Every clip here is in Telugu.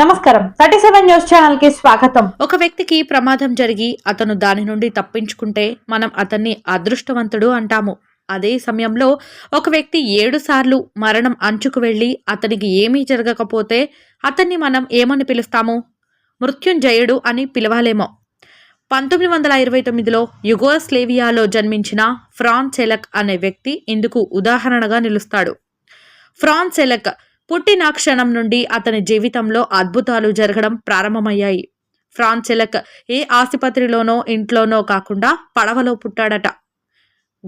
నమస్కారం. థర్టీ సెవెన్ న్యూస్ ఛానల్కి స్వాగతం. ఒక వ్యక్తికి ప్రమాదం జరిగి అతను దాని నుండి తప్పించుకుంటే మనం అతన్ని అదృష్టవంతుడు అంటాము. అదే సమయంలో ఒక వ్యక్తి ఏడు సార్లు మరణం అంచుకు వెళ్ళి అతనికి ఏమీ జరగకపోతే అతన్ని మనం ఏమని పిలుస్తాము? మృత్యుంజయుడు అని పిలవాలేమో. పంతొమ్మిది వందల ఇరవై తొమ్మిదిలో యుగోస్లేవియాలో జన్మించిన ఫ్రాన్ సెలక్ అనే వ్యక్తి ఇందుకు ఉదాహరణగా నిలుస్తాడు. ఫ్రాన్ సెలక్ పుట్టిన క్షణం నుండి అతని జీవితంలో అద్భుతాలు జరగడం ప్రారంభమయ్యాయి. ఫ్రాన్సెలక్ ఏ ఆసుపత్రిలోనో ఇంట్లోనో కాకుండా పడవలో పుట్టాడట.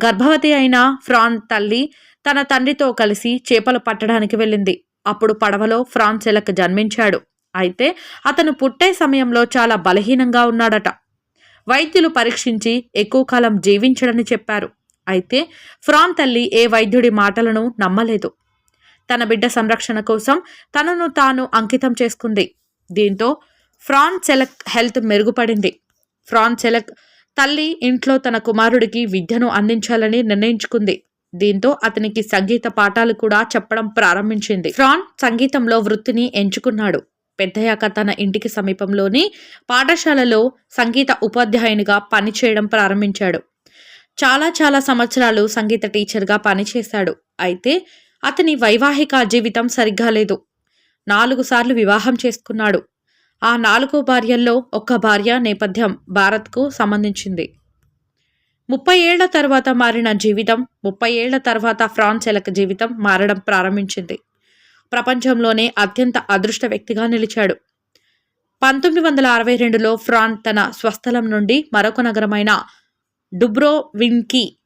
గర్భవతి అయిన ఫ్రాన్ తల్లి తన తండ్రితో కలిసి చేపలు పట్టడానికి వెళ్ళింది. అప్పుడు పడవలో ఫ్రాన్సెలక్ జన్మించాడు. అయితే అతను పుట్టే సమయంలో చాలా బలహీనంగా ఉన్నాడట. వైద్యులు పరీక్షించి ఎక్కువ కాలం జీవించడని చెప్పారు. అయితే ఫ్రాన్ తల్లి ఏ వైద్యుడి మాటలను నమ్మలేదు. తన బిడ్డ సంరక్షణ కోసం తనను తాను అంకితం చేసుకుంది. దీంతో ఫ్రాన్ సెలక్ హెల్త్ మెరుగుపడింది. ఫ్రాన్ సెలక్ తల్లి ఇంట్లో తన కుమారుడికి విద్యను అందించాలని నిర్ణయించుకుంది. దీంతో అతనికి సంగీత పాఠాలు కూడా చెప్పడం ప్రారంభించింది. ఫ్రాన్ సంగీతంలో వృత్తిని ఎంచుకున్నాడు. పెద్దయ్యాక తన ఇంటికి సమీపంలోని పాఠశాలలో సంగీత ఉపాధ్యాయునిగా పనిచేయడం ప్రారంభించాడు. చాలా చాలా సంవత్సరాలు సంగీత టీచర్గా పనిచేశాడు. అయితే అతని వైవాహిక జీవితం సరిగ్గా లేదు. నాలుగు సార్లు వివాహం చేసుకున్నాడు. ఆ నాలుగో భార్యల్లో ఒక్క భార్య నేపథ్యం భారత్కు సంబంధించింది. ముప్పై ఏళ్ళ తర్వాత మారిన జీవితం ముప్పై ఏళ్ళ తర్వాత ఫ్రాన్సెలక్ జీవితం మారడం ప్రారంభించింది. ప్రపంచంలోనే అత్యంత అదృష్ట వ్యక్తిగా నిలిచాడు. పంతొమ్మిది వందల అరవై రెండులో ఫ్రాన్ తన స్వస్థలం నుండి మరొక నగరమైన డుబ్రోవిన్కి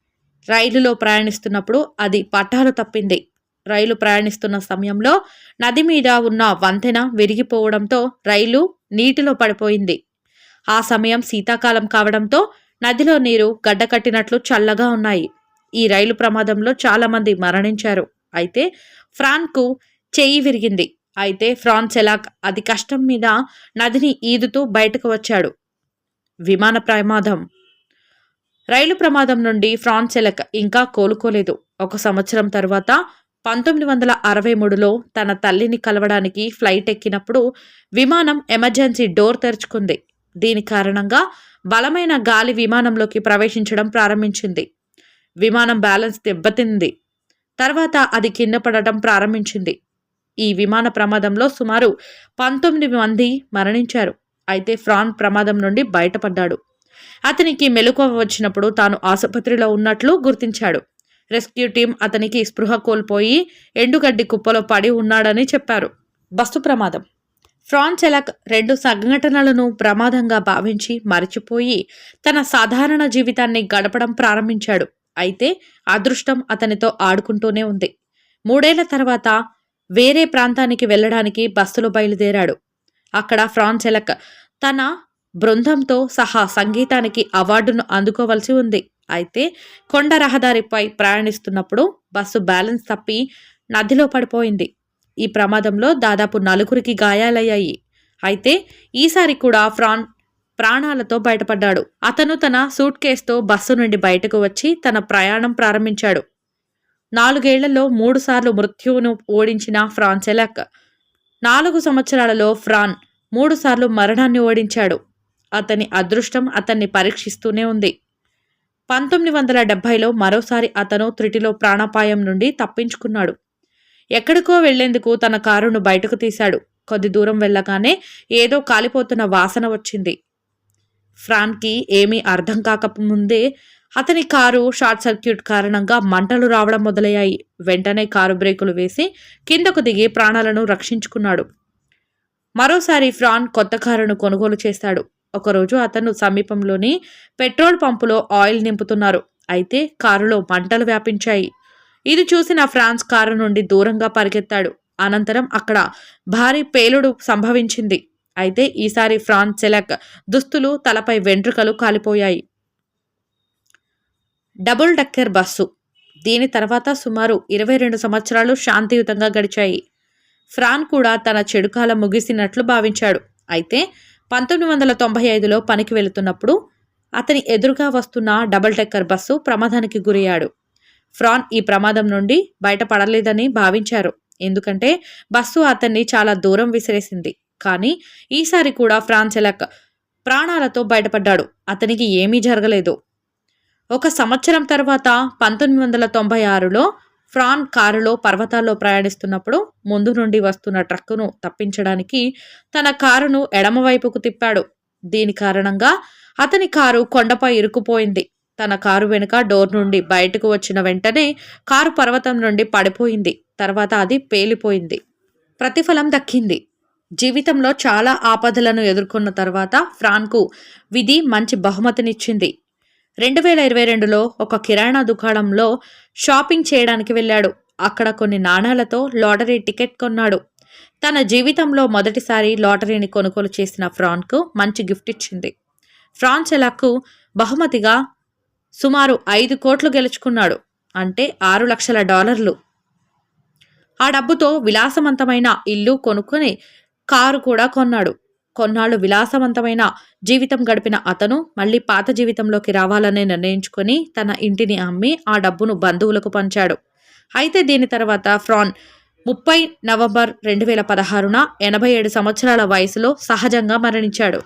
రైలులో ప్రయాణిస్తున్నప్పుడు అది పట్టాలు తప్పింది. రైలు ప్రయాణిస్తున్న సమయంలో నది మీద ఉన్న వంతెన విరిగిపోవడంతో రైలు నీటిలో పడిపోయింది. ఆ సమయం శీతాకాలం కావడంతో నదిలో నీరు గడ్డకట్టినట్లు చల్లగా ఉన్నాయి. ఈ రైలు ప్రమాదంలో చాలామంది మరణించారు. అయితే ఫ్రాన్కు చెయ్యి విరిగింది. అయితే ఫ్రాన్స్ సెలాక్ అది కష్టం మీద నదిని ఈదుతూ బయటకు వచ్చాడు. విమాన ప్రమాదం. రైలు ప్రమాదం నుండి ఫ్రాన్స్ ఎలక్ ఇంకా కోలుకోలేదు. ఒక సంవత్సరం తర్వాత పంతొమ్మిది వందల అరవై మూడులో తన తల్లిని కలవడానికి ఫ్లైట్ ఎక్కినప్పుడు విమానం ఎమర్జెన్సీ డోర్ తెరుచుకుంది. దీని కారణంగా బలమైన గాలి విమానంలోకి ప్రవేశించడం ప్రారంభించింది. విమానం బ్యాలెన్స్ దెబ్బతింది. తర్వాత అది కింద పడటం ప్రారంభించింది. ఈ విమాన ప్రమాదంలో సుమారు పంతొమ్మిది మంది మరణించారు. అయితే ఫ్రాన్ ప్రమాదం నుండి బయటపడ్డాడు. అతనికి మెలకువ వచ్చినప్పుడు తాను ఆసుపత్రిలో ఉన్నట్లు గుర్తించాడు. రెస్క్యూ టీం అతనికి స్పృహ కోల్పోయి ఎండుగడ్డి కుప్పలో పడి ఉన్నాడని చెప్పారు. బస్సు ప్రమాదం. ఫ్రాన్స్ చెలక్ రెండు సంఘటనలను ప్రమాదంగా భావించి మరచిపోయి తన సాధారణ జీవితాన్ని గడపడం ప్రారంభించాడు. అయితే అదృష్టం అతనితో ఆడుకుంటూనే ఉంది. మూడేళ్ళ తర్వాత వేరే ప్రాంతానికి వెళ్ళడానికి బస్సులో బయలుదేరాడు. అక్కడ ఫ్రాన్స్ ఎలక్ తన బృందంతో సహా సంగీతానికి అవార్డును అందుకోవలసి ఉంది. అయితే కొండ రహదారిపై ప్రయాణిస్తున్నప్పుడు బస్సు బ్యాలెన్స్ తప్పి నదిలో పడిపోయింది. ఈ ప్రమాదంలో దాదాపు నలుగురికి గాయాలయ్యాయి. అయితే ఈసారి కూడా ఫ్రాన్ ప్రాణాలతో బయటపడ్డాడు. అతను తన సూట్ కేసుతో బస్సు నుండి బయటకు వచ్చి తన ప్రయాణం ప్రారంభించాడు. నాలుగేళ్ళలో మూడుసార్లు మృత్యువును ఓడించిన ఫ్రాన్ సెలక్. నాలుగు సంవత్సరాలలో ఫ్రాన్ మూడుసార్లు మరణాన్ని ఓడించాడు. అతని అదృష్టం అతన్ని పరీక్షిస్తూనే ఉంది. పంతొమ్మిది వందల డెబ్బైలో మరోసారి అతను త్రిటిలో ప్రాణాపాయం నుండి తప్పించుకున్నాడు. ఎక్కడికో వెళ్ళేందుకు తన కారును బయటకు తీశాడు. కొద్ది దూరం వెళ్ళగానే ఏదో కాలిపోతున్న వాసన వచ్చింది. ఫ్రాన్కి ఏమీ అర్థం కాకముందే అతని కారు షార్ట్ సర్క్యూట్ కారణంగా మంటలు రావడం మొదలయ్యాయి. వెంటనే కారు బ్రేకులు వేసి కిందకు దిగి ప్రాణాలను రక్షించుకున్నాడు. మరోసారి ఫ్రాన్ కొత్త కారును కొనుగోలు చేశాడు ఒకరోజు అతను సమీపంలోని పెట్రోల్ పంపులో ఆయిల్ నింపుతున్నారు. అయితే కారులో మంటలు వ్యాపించాయి. ఇది చూసిన ఫ్రాన్స్ కారు నుండి దూరంగా పరిగెత్తాడు. అనంతరం అక్కడ భారీ పేలుడు సంభవించింది. అయితే ఈసారి ఫ్రాన్స్ సెలక్ దుస్తులు తలపై వెంట్రుకలు కాలిపోయాయి. Double decker bus. దీని తర్వాత సుమారు ఇరవై రెండు సంవత్సరాలు శాంతియుతంగా గడిచాయి. ఫ్రాన్ కూడా తన చెడుకాలం ముగిసినట్లు భావించాడు. అయితే పంతొమ్మిది వందల తొంభై ఐదులో పనికి వెళుతున్నప్పుడు అతని ఎదురుగా వస్తున్న డబుల్ డెక్కర్ బస్సు ప్రమాదానికి గురయ్యాడు. ఫ్రాన్ ఈ ప్రమాదం నుండి బయటపడలేదని భావించారు. ఎందుకంటే బస్సు అతన్ని చాలా దూరం విసిరేసింది. కానీ ఈసారి కూడా ఫ్రాన్ సెలక్ ప్రాణాలతో బయటపడ్డాడు. అతనికి ఏమీ జరగలేదు. ఒక సంవత్సరం తర్వాత పంతొమ్మిది వందల తొంభై ఆరులో ఫ్రాన్ కారులో పర్వతాల్లో ప్రయాణిస్తున్నప్పుడు ముందు నుండి వస్తున్న ట్రక్కును తప్పించడానికి తన కారును ఎడమవైపుకు తిప్పాడు. దీని కారణంగా అతని కారు కొండపై ఇరుక్కుపోయింది. తన కారు వెనుక డోర్ నుండి బయటకు వచ్చిన వెంటనే కారు పర్వతం నుండి పడిపోయింది. తర్వాత అది పేలిపోయింది. ప్రతిఫలం దక్కింది. జీవితంలో చాలా ఆపదలను ఎదుర్కొన్న తర్వాత ఫ్రాన్కు విధి మంచి బహుమతినిచ్చింది. రెండు వేల ఇరవై రెండులో ఒక కిరాణా దుకాణంలో షాపింగ్ చేయడానికి వెళ్ళాడు. అక్కడ కొన్ని నాణాలతో లాటరీ టికెట్ కొన్నాడు. తన జీవితంలో మొదటిసారి లాటరీని కొనుగోలు చేసిన ఫ్రాన్కు మంచి గిఫ్ట్ ఇచ్చింది. ఫ్రాన్స్ ఎలాకు బహుమతిగా సుమారు ఐదు కోట్లు గెలుచుకున్నాడు. అంటే ఆరు లక్షల డాలర్లు. ఆ డబ్బుతో విలాసవంతమైన ఇల్లు కొనుక్కొని కారు కూడా కొన్నాడు. కొన్నాళ్ళు విలాసవంతమైన జీవితం గడిపిన అతను మళ్ళీ పాత జీవితంలోకి రావాలని నిర్ణయించుకొని తన ఇంటిని అమ్మి ఆ డబ్బును బంధువులకు పంచాడు. అయితే దీని తర్వాత ఫ్రాన్ ముప్పై నవంబర్ రెండు వేల పదహారున ఎనభై ఏడు సంవత్సరాల వయసులో సహజంగా మరణించాడు.